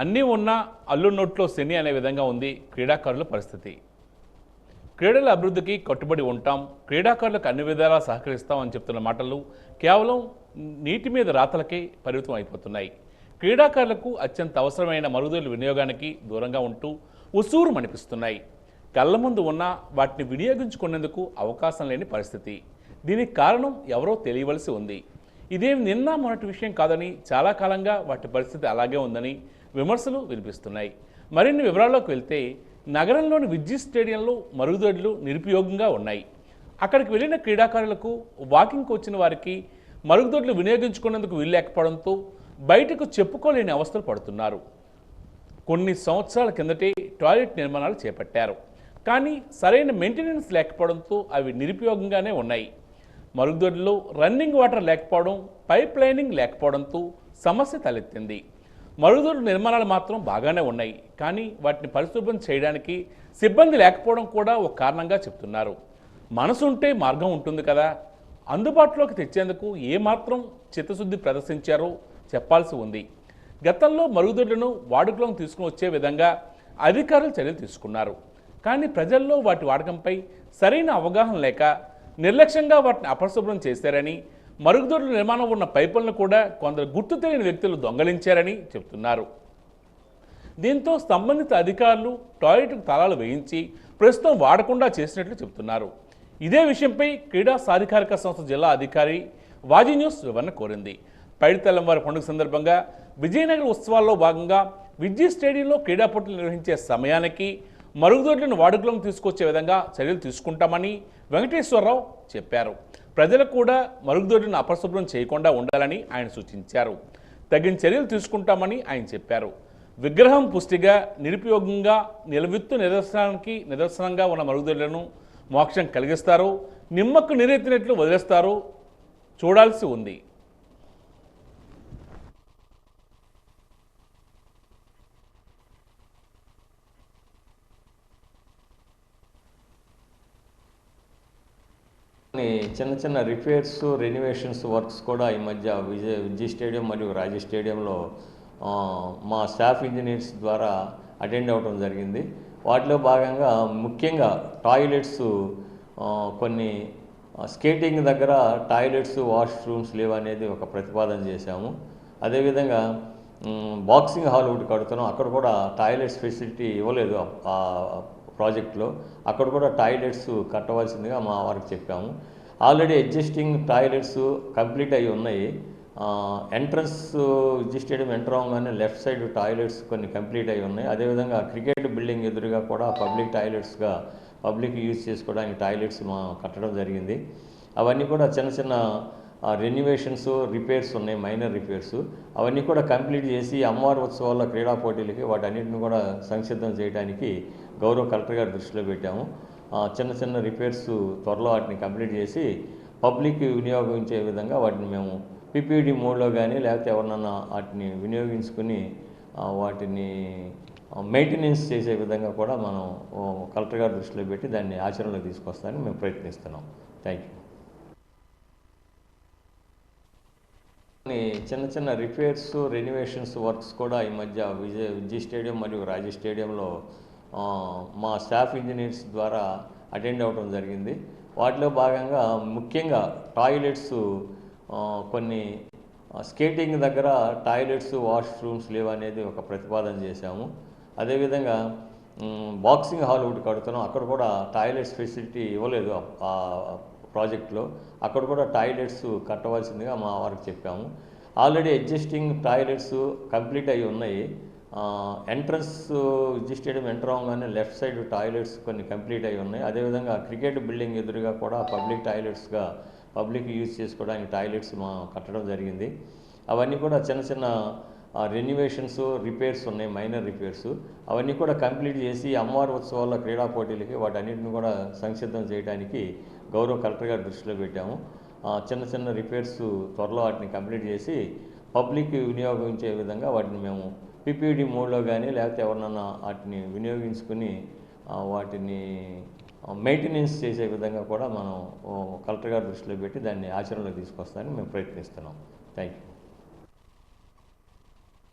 అన్నీ ఉన్నా అల్లు నోట్లో శని అనే విధంగా ఉంది క్రీడాకారుల పరిస్థితి. క్రీడల అభివృద్ధికి కట్టుబడి ఉంటాం క్రీడాకారులకు అన్ని విధాలా సహకరిస్తాం అని చెప్తున్న మాటలు కేవలం నీటి మీద రాతలకే పరిమితం అయిపోతున్నాయి. క్రీడాకారులకు అత్యంత అవసరమైన మరుగుదొడ్ల వినియోగానికి దూరంగా ఉంటూ ఉసూరు మనిపిస్తున్నాయి. కళ్ళ ముందు ఉన్నా వాటిని వినియోగించుకునేందుకు అవకాశం లేని పరిస్థితి. దీనికి కారణం ఎవరో తెలియవలసి ఉంది. ఇదేం నిన్న మొన్నటి విషయం కాదని చాలా కాలంగా వాటి పరిస్థితి అలాగే ఉందని విమర్శలు వినిపిస్తున్నాయి. మరిన్ని వివరాల్లోకి వెళ్తే నగరంలోని విద్యుత్ స్టేడియంలో మరుగుదొడ్లు నిరుపయోగంగా ఉన్నాయి. అక్కడికి వెళ్ళిన క్రీడాకారులకు వాకింగ్కి వచ్చిన వారికి మరుగుదొడ్లు వినియోగించుకునేందుకు వీలు లేకపోవడంతో బయటకు చెప్పుకోలేని అవస్థలు పడుతున్నారు. కొన్ని సంవత్సరాల కిందటే టాయిలెట్ నిర్మాణాలు చేపట్టారు. కానీ సరైన మెయింటెనెన్స్ లేకపోవడంతో అవి నిరుపయోగంగానే ఉన్నాయి. మరుగుదొడ్లలో రన్నింగ్ వాటర్ లేకపోవడం పైప్ లైనింగ్ లేకపోవడంతో సమస్య తలెత్తింది. మరుగుదొడ్ల నిర్మాణాలు మాత్రం బాగానే ఉన్నాయి. కానీ వాటిని పరిశుభ్రం చేయడానికి సిబ్బంది లేకపోవడం కూడా ఒక కారణంగా చెప్తున్నారు. మనసు ఉంటే మార్గం ఉంటుంది కదా. అందుబాటులోకి తెచ్చేందుకు ఏమాత్రం చిత్తశుద్ధి ప్రదర్శించారో చెప్పాల్సి ఉంది. గతంలో మరుగుదొడ్లను వాడుకలోకి తీసుకుని వచ్చే విధంగా అధికారులు చర్యలు తీసుకున్నారు. కానీ ప్రజల్లో వాటి వాడకంపై సరైన అవగాహన లేక నిర్లక్ష్యంగా వాటిని అపరిశుభ్రం చేశారని మరుగుదొడ్ల నిర్మాణం ఉన్న పైపులను కూడా కొందరు గుర్తు తెలియని వ్యక్తులు దొంగలించారని చెప్తున్నారు దీంతో సంబంధిత అధికారులు టాయిలెట్కు తాళాలు వేయించి ప్రస్తుతం వాడకుండా చేసినట్లు చెబుతున్నారు. ఇదే విషయంపై క్రీడా సాధికారిక సంస్థ జిల్లా అధికారి వాజీ న్యూస్ వివరణ కోరింది. పైడి తెల్లంవారి పండుగ సందర్భంగా విజయనగర ఉత్సవాల్లో భాగంగా విద్యుత్ స్టేడియంలో క్రీడా పోటీలు నిర్వహించే సమయానికి మరుగుదొడ్లను వాడుకలోకి తీసుకొచ్చే విధంగా చర్యలు తీసుకుంటామని వెంకటేశ్వరరావు చెప్పారు. ప్రజలకు కూడా మరుగుదొడ్లను అపరిశుభ్రం చేయకుండా ఉండాలని ఆయన సూచించారు. తగిన చర్యలు తీసుకుంటామని ఆయన చెప్పారు. విగ్రహం పుష్టిగా నిరుపయోగంగా నిలవిత్తు నిదర్శనానికి నిదర్శనంగా ఉన్న మరుగుదొడ్లను మోక్షం కలిగిస్తారు. నిమ్మకు నీరెత్తినట్లు వదిలేస్తారు. చూడాల్సి ఉంది కొన్ని చిన్న చిన్న రిపేర్స్ రెనివేషన్స్ వర్క్స్ కూడా ఈ మధ్య విజయ విజయ్ స్టేడియం మరియు రాజీ స్టేడియంలో మా స్టాఫ్ ఇంజనీర్స్ ద్వారా అటెండ్ అవ్వడం జరిగింది. వాటిలో భాగంగా ముఖ్యంగా టాయిలెట్స్ కొన్ని స్కేటింగ్ దగ్గర టాయిలెట్స్ వాష్రూమ్స్ లేవు అనేది ఒక ప్రతిపాదన చేశాము. అదేవిధంగా బాక్సింగ్ హాల్ ఒకటి కడుతున్నాం. అక్కడ కూడా టాయిలెట్స్ ఫెసిలిటీ ఇవ్వలేదు. ప్రాజెక్ట్లో. అక్కడ కూడా టాయిలెట్స్ కట్టవలసిందిగా మా వారికి చెప్పాము. ఆల్రెడీ ఎగ్జిస్టింగ్ టాయిలెట్స్ కంప్లీట్ అయి ఉన్నాయి. ఎంట్రన్స్ విజయ్ స్టేడియం ఎంటర్ అవ్వగానే లెఫ్ట్ సైడ్ టాయిలెట్స్ కొన్ని కంప్లీట్ అయి ఉన్నాయి. అదేవిధంగా క్రికెట్ బిల్డింగ్ ఎదురుగా కూడా పబ్లిక్ టాయిలెట్స్గా పబ్లిక్ యూజ్ చేసుకోవడానికి టాయిలెట్స్ మా కట్టడం జరిగింది. అవన్నీ కూడా చిన్న చిన్న రెన్యువేషన్స్ రిపేర్స్ ఉన్నాయి మైనర్ రిపేర్స్ అవన్నీ కూడా కంప్లీట్ చేసి అమ్మవారి ఉత్సవాల క్రీడా పోటీలకి వాటన్నిటిని కూడా సంసిద్ధం చేయడానికి గౌరవ కలెక్టర్ గారి దృష్టిలో పెట్టాము. చిన్న చిన్న రిపేర్స్ త్వరలో వాటిని కంప్లీట్ చేసి పబ్లిక్ వినియోగించే విధంగా వాటిని మేము పిపిడి మోడ్లో కానీ లేకపోతే ఎవరినన్నా వాటిని వినియోగించుకుని వాటిని మెయింటెనెన్స్ చేసే విధంగా కూడా మనం కలెక్టర్ గారి దృష్టిలో పెట్టి దాన్ని ఆచరణలో తీసుకొస్తానని మేము ప్రయత్నిస్తున్నాం. థ్యాంక్ యూ కొన్ని చిన్న చిన్న రిపేర్స్ రెనివేషన్స్ వర్క్స్ కూడా ఈ మధ్య విజయ్ విజయ్ స్టేడియం మరియు రాజీ స్టేడియంలో మా స్టాఫ్ ఇంజనీర్స్ ద్వారా అటెండ్ అవ్వడం జరిగింది. వాటిలో భాగంగా ముఖ్యంగా టాయిలెట్స్ కొన్ని స్కేటింగ్ దగ్గర టాయిలెట్స్ వాష్రూమ్స్ లేవు అనేది ఒక ప్రతిపాదన చేశాము. అదేవిధంగా బాక్సింగ్ హాల్ ఒకటి కడుతున్నాం. అక్కడ కూడా టాయిలెట్స్ ఫెసిలిటీ ఇవ్వలేదు. ప్రాజెక్ట్లో. అక్కడ కూడా టాయిలెట్స్ కట్టవలసిందిగా మా వారికి చెప్పాము. ఆల్రెడీ ఎగ్జిస్టింగ్ టాయిలెట్స్ కంప్లీట్ అయి ఉన్నాయి. ఎంట్రన్స్ ఎగ్జిస్ట్ చేయడం ఎంటర్ అవగానే లెఫ్ట్ సైడ్ టాయిలెట్స్ కొన్ని కంప్లీట్ అయి ఉన్నాయి. అదేవిధంగా క్రికెట్ బిల్డింగ్ ఎదురుగా కూడా పబ్లిక్ టాయిలెట్స్గా పబ్లిక్ యూజ్ చేసుకోవడానికి టాయిలెట్స్ మా కట్టడం జరిగింది. అవన్నీ కూడా చిన్న చిన్న రెన్యువేషన్స్ రిపేర్స్ ఉన్నాయి మైనర్ రిపేర్స్ అవన్నీ కూడా కంప్లీట్ చేసి అమ్మవారి ఉత్సవాల క్రీడా పోటీలకి వాటన్నిటిని కూడా సంసిద్ధం చేయడానికి గౌరవ కలెక్టర్ గారి దృష్టిలో పెట్టాము. చిన్న చిన్న రిపేర్స్ త్వరలో వాటిని కంప్లీట్ చేసి పబ్లిక్ వినియోగించే విధంగా వాటిని మేము పిపిడి మోడ్లో కానీ లేకపోతే ఎవరినన్నా వాటిని వినియోగించుకుని వాటిని మెయింటెనెన్స్ చేసే విధంగా కూడా మనం కలెక్టర్ గారి దృష్టిలో పెట్టి దాన్ని ఆచరణలో తీసుకొస్తానని మేము ప్రయత్నిస్తున్నాం. Thank you